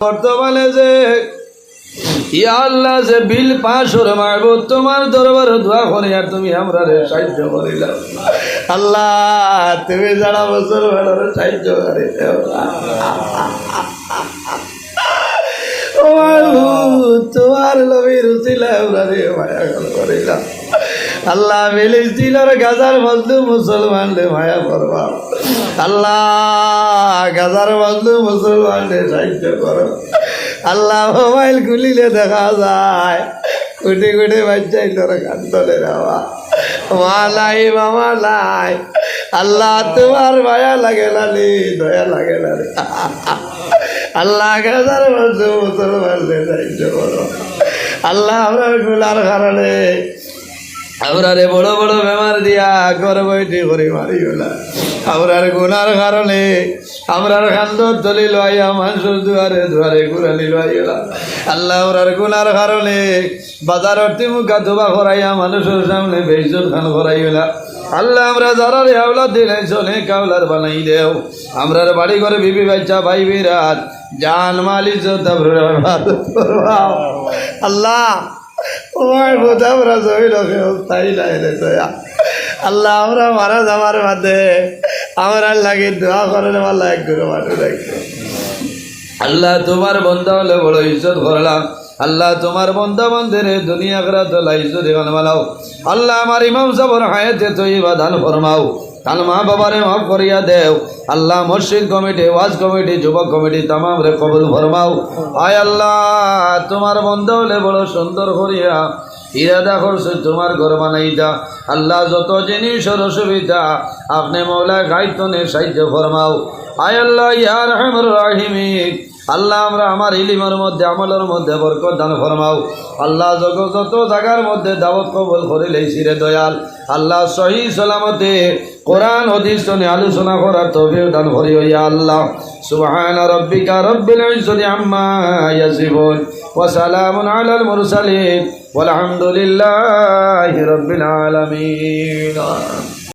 বর্তমানে যে ইয়া আল্লাহ যে বিল পাশ মারব তোমার দরবার দোয়া করে আর তুমি আমরা রে সাহায্য করিলাম আল্লাহ, তুমি যারা বছর বেড়ারে সাহায্য করে তোমার নবীর উচিলা আমরা রে মায়া করিলাম আল্লাহ, ফিলিস্তিনের গাজার মজলু মুসলমান রে মায়া করবা। আল্লাহ গাজার মজলু মুসলমান রে, সাহায্য করো। আল্লাহ মোবাইল খুলিলে দেখা যায়, কুটি কুটি বাচ্চাই তোর কান্দলে রাওয়া মা নাই, মামা নাই, আল্লাহ তোমার মায়া লাগে না রে দয়া লাগে না রে। আল্লাহ গাজার মজলু মুসলমান রে, সাহায্য করো। আল্লাহ আমরা গুলার কারণে আমরা রে বড় বড় বেমার দিয়া ঘর বইটি করে মারি গেলা। আমরার গুনার কারণে আমরার খান্দ তলি লইয়া মানুষের দুয়ারে দুয়ারে ঘুরানি লইয়া আল্লাহ আমরার গুনার কারণে বাজার অর্থে মুখা ধোবা করাইয়া মানুষের সামনে বেইজত খান করাই গেলা। আল্লাহ আমরা যারা রে দিলাই চলে কাউলার বানাই দেও। আমরার বাড়ি ঘরে বিবি বাচ্চা ভাই বিরাট, জান, মালি আল্লাহ বোধ আমরা জমিল তাই আল্লাহ, আমরা মারা যাওয়ার বাদে আমরা লাগে দোয়া করেন আল্লাহ এক মাঠে রাখবে আল্লাহ, তোমার বন্ধা হলে বড় ইজ্জত করলাম আল্লাহ, তোমার বন্ধা বন্ধের দুনিয়া করা তো এখন বানাও। আল্লাহ, আমার ইমাম সাবর হায়াতে তৈবা দান ফরমাও। কাল মা বাবারে মাফ করিয়া দেও। আল্লাহ মসজিদ কমিটি, ওয়াজ কমিটি, যুবক কমিটি তামাম রে কবুল ফরমাও। আয় আল্লাহ, তোমার বন্ধ হলে বড় সুন্দর করিয়া। ইরাদা করছে, তোমার ঘর বানাইতা। আল্লাহ যত জিনিসের অসুবিধা, আপনি মৌলা গাইতনে সাহায্য ফরমাও। আয় আল্লাহ, ইয়া রহমর রাহিমি আল্লাহ, আমরা আমার ইলিমের মধ্যে, আমলের মধ্যে বরকত দান ফরমাও। আল্লাহ যত যত জায়গার মধ্যে দাবত কবল করে সিরে দয়াল। আল্লাহ সহি সালামতে কোরআন, হদিস আলোচনা করার তবে দান ভরি হইয়া আল্লাহ। সুবহান রব্বিকা রব্বিল ঐশ্বরী আম্মা ইয়াসিফুন। ও সালামুন আলাল মুরসালিন। ওয়াল হামদুলিল্লাহি রব্বিল আলমিন।